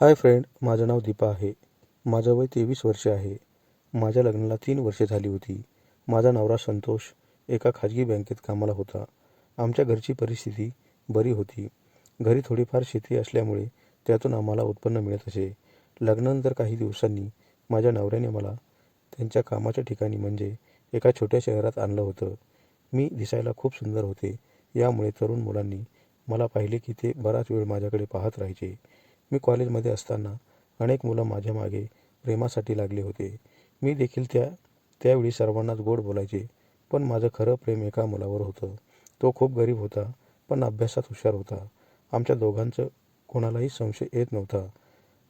Hi friend माझं नाव दीपा आहे. माझं वय तेवीस वर्षे आहे. माझ्या लग्नाला तीन वर्षे झाली होती. माझा नवरा संतोष एका खाजगी बँकेत कामाला होता. आमच्या घरची परिस्थिती बरी होती. घरी थोडीफार शेती असल्यामुळे त्यातून आम्हाला उत्पन्न मिळत असे. लग्नानंतर काही दिवसांनी माझ्या नवऱ्याने मला त्यांच्या कामाच्या ठिकाणी म्हणजे एका छोट्या शहरात आणलं होतं. मी दिसायला खूप सुंदर होते. यामुळे तरुण मुलांनी मला पाहिले की ते बराच वेळ माझ्याकडे पाहत राहायचे. मी कॉलेजमध्ये असताना अनेक मुलं माझ्या मागे प्रेमासाठी लागले होते. मी देखील त्या त्यावेळी सर्वांनाच गोड बोलायचे पण माझं खरं प्रेम एका मुलावर होतं. तो खूप गरीब होता पण अभ्यासात हुशार होता. आमच्या दोघांचं कोणालाही संशय येत नव्हता.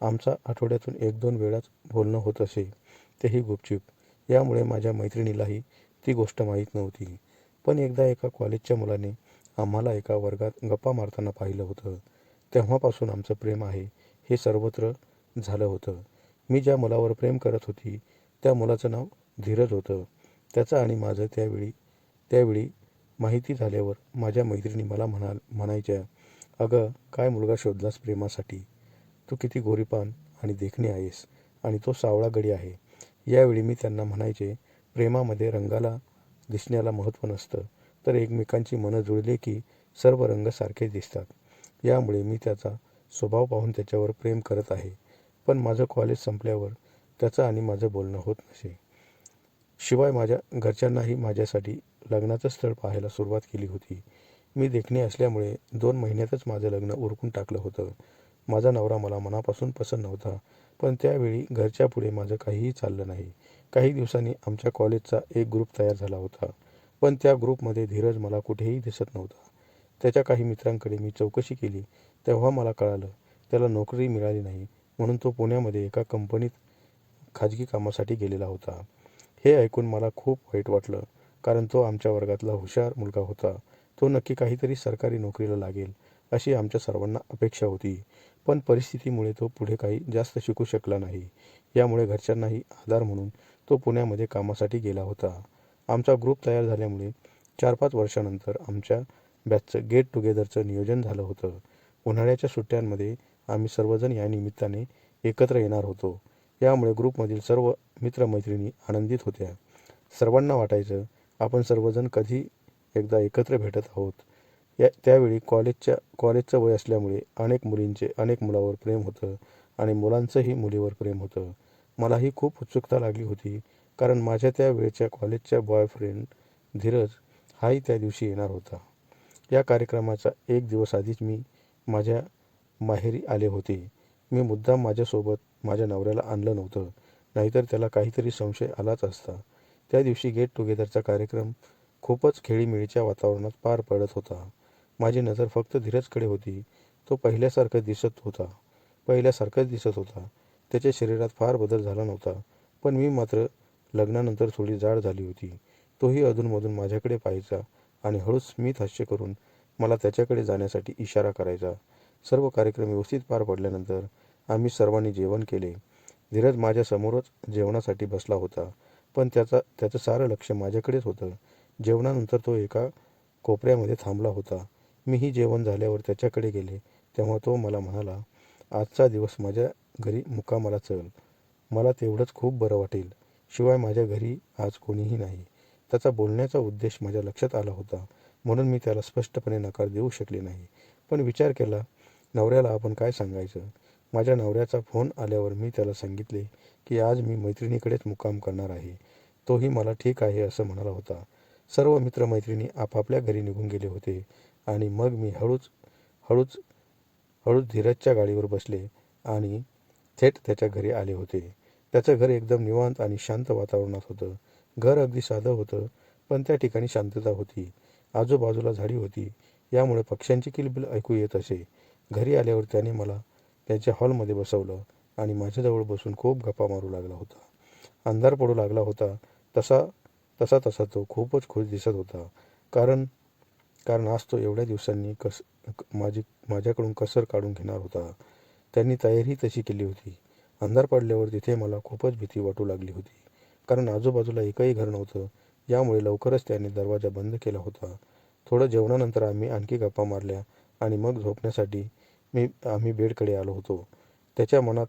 आमचा आठवड्यातून एक दोन वेळाच बोलणं होत असे. तेही गुपचूप. यामुळे माझ्या मैत्रिणीलाही ती गोष्ट माहीत नव्हती. पण एकदा एका कॉलेजच्या मुलाने आम्हाला एका वर्गात गप्पा मारताना पाहिलं होतं. तेव्हापासून आमचं प्रेम आहे हे सर्वत्र झालं होतं. मी ज्या मुलावर प्रेम करत होती त्या मुलाचं नाव धीरज होतं. त्याचं आणि माझं त्यावेळी त्यावेळी माहिती झाल्यावर माझ्या मैत्रिणी मला म्हणा म्हणायच्या अगं काय मुलगा शोधलास प्रेमासाठी? तू किती गोरीपान आणि देखणी आहेस आणि तो सावळा गडी आहे. यावेळी मी त्यांना म्हणायचे प्रेमामध्ये रंगाला दिसण्याला महत्त्व नसतं तर एकमेकांची मनं जुळले की सर्व रंग सारखेच दिसतात. यामुळे मी त्याचा स्वभाव पाहून त्याच्यावर प्रेम करत आहे. पण माझं कॉलेज संपल्यावर त्याचं आणि माझं बोलणं होत नसे. शिवाय माझ्या घरच्यांनाही माझ्यासाठी लग्नाचं स्थळ पाहायला सुरुवात केली होती. मी देखणे असल्यामुळे दोन महिन्यातच माझं लग्न उरकून टाकलं होतं. माझा नवरा मला मनापासून पसंत नव्हता पण त्यावेळी घरच्या पुढे माझं काहीही चाललं नाही. काही दिवसांनी आमच्या कॉलेजचा एक ग्रुप तयार झाला होता. पण त्या ग्रुपमध्ये धीरज मला कुठेही दिसत नव्हता. त्याच्या काही मित्रांकडे मी चौकशी केली तेव्हा मला कळालं त्याला नोकरी मिळाली नाही म्हणून तो पुण्यामध्ये एका कंपनीत खाजगी कामासाठी गेलेला होता. हे ऐकून मला खूप वाईट वाटलं कारण तो आमच्या वर्गातला हुशार मुलगा होता. तो नक्की काहीतरी सरकारी नोकरीला लागेल अशी आमच्या सर्वांना अपेक्षा होती. पण परिस्थितीमुळे तो पुढे काही जास्त शिकू शकला नाही. यामुळे घरच्यांनाही आधार म्हणून तो पुण्यामध्ये कामासाठी गेला होता. आमचा ग्रुप तयार झाल्यामुळे चार पाच वर्षानंतर आमच्या बॅचचं गेट टुगेदरचं नियोजन झालं होतं. उन्हाळ्याच्या सुट्ट्यांमध्ये आम्ही सर्वजण या निमित्ताने एकत्र येणार होतो. यामुळे ग्रुपमधील सर्व मित्रमैत्रिणी आनंदित होत्या. सर्वांना वाटायचं आपण सर्वजण कधी एकदा एकत्र भेटत आहोत. या त्यावेळी कॉलेजच्या कॉलेजचं वय असल्यामुळे अनेक मुलींचे अनेक मुलावर प्रेम होतं आणि मुलांचंही मुलीवर प्रेम होतं. मलाही खूप उत्सुकता लागली होती कारण माझ्या त्या वेळच्या कॉलेजच्या बॉयफ्रेंड धीरज हाही त्या दिवशी येणार होता. या कार्यक्रमाचा एक दिवस आधीच मी माझ्या माहेरी आले होते. मी मुद्दाम माझ्यासोबत माझ्या नवऱ्याला आणलं नव्हतं. नाहीतर त्याला काहीतरी संशय आलाच असता. त्या दिवशी गेट टुगेदरचा कार्यक्रम खूपच खेळीमेळीच्या वातावरणात पार पडत होता. माझी नजर फक्त धीरजकडे होती. तो पहिल्यासारखं दिसत होता. पहिल्यासारखाच दिसत होता. त्याच्या शरीरात फार बदल झाला नव्हता. पण मी मात्र लग्नानंतर थोडी जाड झाली होती. तोही अधूनमधून माझ्याकडे पाहायचा आणि हळूच स्मित हास्य करून मला त्याच्याकडे जाण्यासाठी इशारा करायचा. सर्व कार्यक्रम व्यवस्थित पार पडल्यानंतर आम्ही सर्वांनी जेवण केले. धीरज माझ्यासमोरच जेवणासाठी बसला होता पण त्याचा त्याचं सारं लक्ष माझ्याकडेच होतं. जेवणानंतर तो एका कोपऱ्यामध्ये थांबला होता. मीही जेवण झाल्यावर त्याच्याकडे गेले तेव्हा तो मला म्हणाला आजचा दिवस माझ्या घरी मुक्कामाला चल. मला तेवढंच खूप बरं वाटेल. शिवाय माझ्या घरी आज कोणीही नाही. त्याचा बोलण्याचा उद्देश माझ्या लक्षात आला होता. म्हणून मी त्याला स्पष्टपणे नकार देऊ शकले नाही. पण विचार केला नवऱ्याला आपण काय सांगायचं? माझ्या नवऱ्याचा फोन आल्यावर मी त्याला सांगितले की आज मी मैत्रिणीकडेच मुक्काम करणार आहे. तोही मला ठीक आहे असं म्हणाला होता. सर्व मित्रमैत्रिणी आपापल्या घरी निघून गेले होते आणि मग मी हळूच हळूच हळूच धीरजच्या गाडीवर बसले आणि थेट त्याच्या घरी आले होते. त्याचं घर एकदम निवांत आणि शांत वातावरणात होतं. घर अगदी साधं होतं पण त्या ठिकाणी शांतता होती. आजूबाजूला झाडी होती. यामुळे पक्ष्यांची किलबिल ऐकू येत असे. घरी आल्यावर त्याने मला त्याच्या हॉलमध्ये बसवलं आणि माझ्याजवळ बसून खूप गप्पा मारू लागला होता. अंधार पडू लागला होता. तसा तसा तसा तो खूपच खुश दिसत होता. कारण कारण आज तो एवढ्या दिवसांनी कस माझी माझ्याकडून कसर काढून घेणार होता. त्यांनी तयारी तशी केली होती. अंधार पडल्यावर तिथे मला खूपच भीती वाटू लागली होती. कारण आजूबाजूला एकही घर नव्हतं. यामुळे लवकरच त्याने दरवाजा बंद केला होता. थोडं जेवणानंतर आम्ही आणखी गप्पा मारल्या आणि मग झोपण्यासाठी मी आम्ही बेडकडे आलो होतो. त्याच्या मनात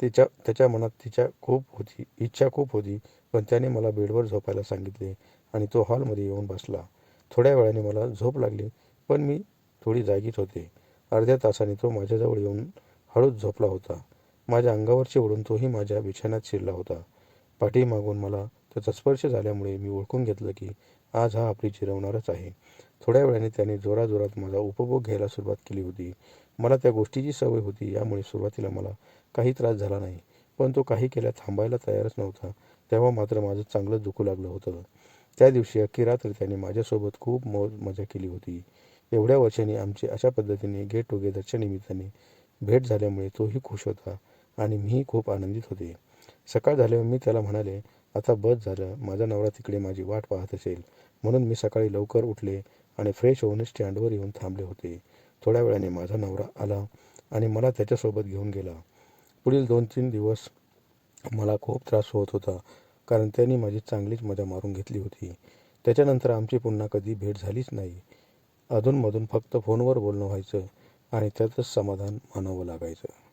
तिच्या त्याच्या मनात तिच्या खूप होती इच्छा खूप होती पण त्याने मला बेडवर झोपायला सांगितले आणि तो हॉलमध्ये येऊन बसला. थोड्या वेळाने मला झोप लागली पण मी थोडी जागीच होते. अर्ध्या तासाने तो माझ्याजवळ येऊन हळूच झोपला होता. माझ्या अंगावरची ओढून तोही माझ्या बिछाण्यात शिरला होता. पाठीमागून मला त्याचा स्पर्श झाल्यामुळे मी ओळखून घेतलं की आज हा आपली जिरवणारच आहे. थोड्या वेळाने त्याने जोराजोरात माझा उपभोग घ्यायला सुरुवात केली होती. मला त्या गोष्टीची सवय होती यामुळे सुरुवातीला मला काही त्रास झाला नाही पण तो काही केल्या थांबायला तयारच नव्हता. तेव्हा मात्र माझं चांगलं दुखू लागलं होतं. त्या दिवशी अख्खी रात्र त्याने माझ्यासोबत खूप मौज मजा केली होती. एवढ्या वर्षांनी आमची अशा पद्धतीने गेट टुगेदरच्या निमित्ताने भेट झाल्यामुळे तोही खुश होता आणि मीही खूप आनंदित होते. सकाळ झाल्यावर मी त्याला म्हणाले आता बस झालं माझा नवरा तिकडे माझी वाट पाहत असेल. म्हणून मी सकाळी लवकर उठले आणि फ्रेश होऊन स्टँडवर येऊन थांबले होते. थोड्या वेळाने माझा नवरा आला आणि मला त्याच्यासोबत घेऊन गेला. पुढील दोन तीन दिवस मला खूप त्रास होत होता कारण त्यांनी माझी चांगलीच मजा मारून घेतली होती. त्याच्यानंतर आमची पुन्हा कधी भेट झालीच नाही. अधूनमधून फक्त फोनवर बोलणं व्हायचं आणि त्यातच समाधान मानावं लागायचं.